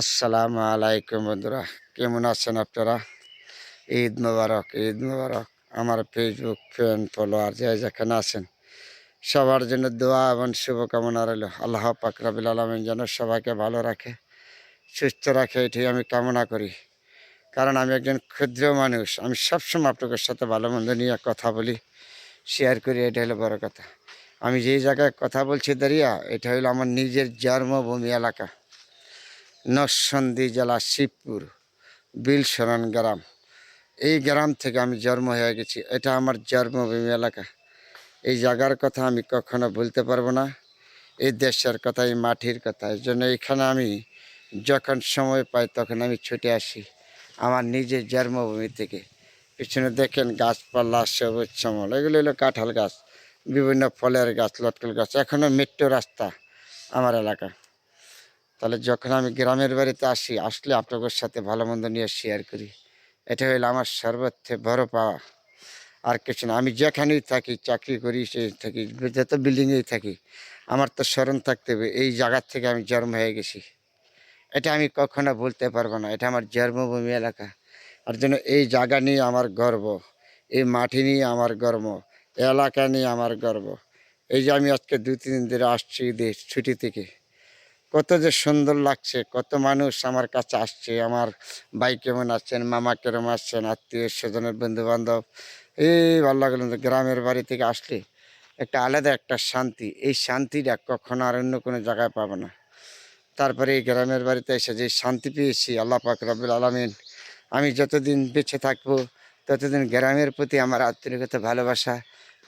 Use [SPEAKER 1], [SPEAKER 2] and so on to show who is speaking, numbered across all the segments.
[SPEAKER 1] আসসালামু আলাইকুম বন্ধুরা, কেমন আছেন আপনারা? ঈদ মোবারক ঈদ মোবারক। আমার ফেসবুক ফ্রেন্ড ফলোয়ার যে যেখানে আছেন, সবার জন্য দোয়া এবং শুভকামনা রইল। আল্লাহ পাকরাবিল আলমিন যেন সবাইকে ভালো রাখে, সুস্থ রাখে, এটাই আমি কামনা করি। কারণ আমি একজন ক্ষুদ্র মানুষ, আমি সবসময় আপনাদের সাথে ভালো মন্দ নিয়ে কথা বলি শেয়ার করি, এটা হলো বড় কথা। আমি যেই জায়গায় কথা বলছি দাঁড়িয়া, এটা হলো আমার নিজের জন্মভূমি এলাকা। নরসন্দী জেলা শিবপুর বিলসরণ গ্রাম। এই গ্রাম থেকে আমি জন্ম হয়ে গেছি। এটা আমার জন্মভূমি এলাকা। এই জায়গার কথা আমি কখনো বলতে পারব না। এই দেশের কথা, এই মাটির কথা। এই জন্য এখানে আমি যখন সময় পাই তখন আমি ছুটে আসি আমার নিজের জন্মভূমি থেকে। পিছনে দেখেন গাছপালা, সবুজ সমল এগুলো হলো কাঁঠাল গাছ, বিভিন্ন ফলের গাছ, লটকল গাছ এখনও মেট্রো রাস্তা আমার এলাকা। তাহলে যখন আমি গ্রামের বাড়িতে আসি, আসলে আপনাদের সাথে ভালো মন্দ নিয়ে শেয়ার করি। এটা হলো আমার সর্বত্রে বড় পাওয়া। আর কিছু না, আমি যেখানেই থাকি, চাকরি করি সে থাকি, যত বিল্ডিংয়েই থাকি, আমার তো স্মরণ থাকতে হবে, এই জায়গার থেকে আমি জন্ম হয়ে গেছি। এটা আমি কখনো বলতে পারব না, এটা আমার জন্মভূমি এলাকা। আর জন্য এই জায়গা নিয়ে আমার গর্ব, এই মাটি নিয়ে আমার গর্ব, এলাকা নিয়ে আমার গর্ব। এই যে আমি আজকে দু তিন দিন ধরে আসছি ছুটি থেকে। কত যে সুন্দর লাগছে, কত মানুষ আমার কাছে আসছে, আমার ভাই কেমন আছেন, মামা কেমন আসছেন আত্মীয় স্বজনের বন্ধু বান্ধব এই ভালো লাগল গ্রামের বাড়ি থেকে আসলে একটা আলাদা একটা শান্তি, এই শান্তিটা কখনো আর অন্য কোনো জায়গায় পাবো না। তারপরে এই গ্রামের বাড়িতে এসে যে শান্তি পেয়েছি, আল্লাহ পাক রব্বুল আলমিন, আমি যতদিন বেঁচে থাকব, ততদিন গ্রামের প্রতি আমার আত্মীয়তা ভালোবাসা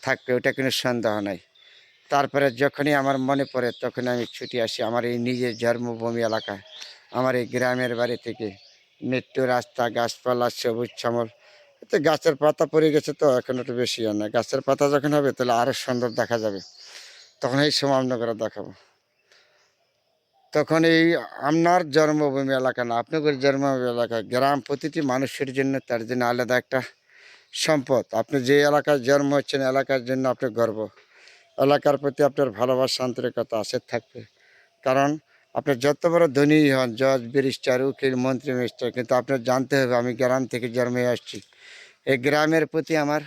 [SPEAKER 1] থাকবে, ওটা কোনো সন্দেহ নাই। তারপরে যখনই আমার মনে পড়ে তখন আমি ছুটি আসি আমার এই নিজের জন্মভূমি এলাকা আমার এই গ্রামের বাড়ি থেকে মৃত্যু রাস্তা, গাছপালা, সবুজ শ্যামল তো গাছের পাতা পড়ে গেছে তো, এখন একটু বেশি আর না। গাছের পাতা যখন হবে, তাহলে আরও সুন্দর দেখা যাবে। তখন এই সময় আপনাকে দেখাবো। তখন এই আপনার জন্মভূমি এলাকা না, আপনাদের জন্মভূমি এলাকা, গ্রাম প্রতিটি মানুষের জন্য তার জন্য আলাদা একটা সম্পদ। আপনি যে এলাকায় জন্ম হচ্ছেন, এলাকার জন্য আপনি গর্ব। এলাকার প্রতি আপনার ভালোবাসা, আন্তরিকতা আছে, থাকবে। কারণ আপনি যত বড় ধনী হন, জজ, ব্যারিস্টার, উকিল, মন্ত্রী, মিনিস্টার, কিন্তু আপনার জানতে হবে, আমি গ্রাম থেকে জন্মে আসছি। এই গ্রামের প্রতি আমার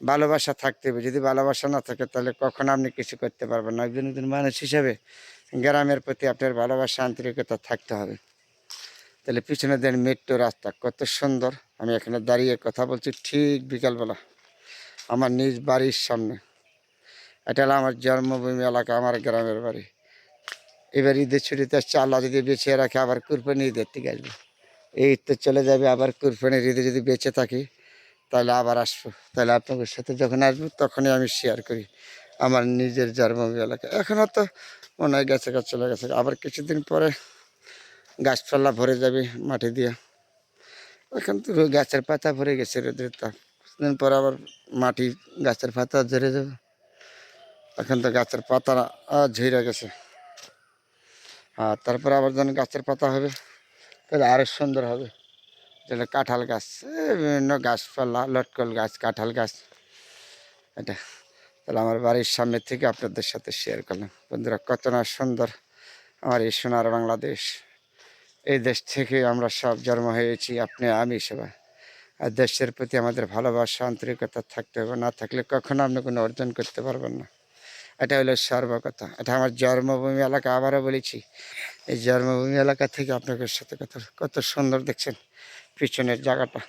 [SPEAKER 1] ভালোবাসা থাকতে হবে। যদি ভালোবাসা না থাকে, তাহলে কখনো আপনি কিছু করতে পারবেন না। একজন একজন মানুষ হিসাবে গ্রামের প্রতি আপনার ভালোবাসা, আন্তরিকতা থাকতে হবে। তাহলে পিছনে দেন মেট্রো রাস্তা, কত সুন্দর। আমি এখানে দাঁড়িয়ে কথা বলছি ঠিক বিকালবেলা। আমার নিজ বাড়ির সামনে। এটা হলো আমার জন্মভূমি এলাকা, আমার গ্রামের বাড়ি। এবার ঈদের ছুটিতে আসছে, আল্লাহ যদি বেঁচে রাখে, আবার কুরবানি ঈদের থেকে আসব। এই ঈদ তো চলে যাবে, আবার কুরবানির ঈদে যদি বেঁচে থাকি, তাহলে আবার আসব। তাহলে আপনাদের সাথে যখন আসব, তখনই আমি শেয়ার করি আমার নিজের জন্মভূমি এলাকা। এখনও তো মনে হয় গেছে গাছ চলে গেছে আবার কিছুদিন পরে গাছপালা ভরে যাবে মাটি দিয়ে। এখন তো গাছের পাতা ভরে গেছে রোদের তাপ। কিছুদিন পরে আবার মাটি গাছের পাতা ঝরে যাবে। এখন তো গাছের পাতা ঝরে গেছে। আর তারপরে আবার যখন গাছের পাতা হবে, তাহলে আরও সুন্দর হবে। যেটা কাঁঠাল গাছ বিভিন্ন গাছপালা, লটকল গাছ, কাঁঠাল গাছ। এটা, তাহলে আমার বাড়ির সামনে থেকে আপনাদের সাথে শেয়ার করলাম। বন্ধুরা, কত না সুন্দর আমার এই সোনার বাংলাদেশ। এই দেশ থেকে আমরা সব জন্ম হয়েছি, আপনি, আমি সবাই। আর দেশের প্রতি আমাদের ভালোবাসা, আন্তরিকতা থাকতে হবে, না থাকলে কখনো আপনি কোনো অর্জন করতে পারবেন না। এটা হলো সর্বকথা। এটা আমার জন্মভূমি এলাকা, আবারও বলেছি। এই জন্মভূমি এলাকা থেকে আপনাদের সাথে কথা কত সুন্দর দেখছেন পিছনের জায়গাটা।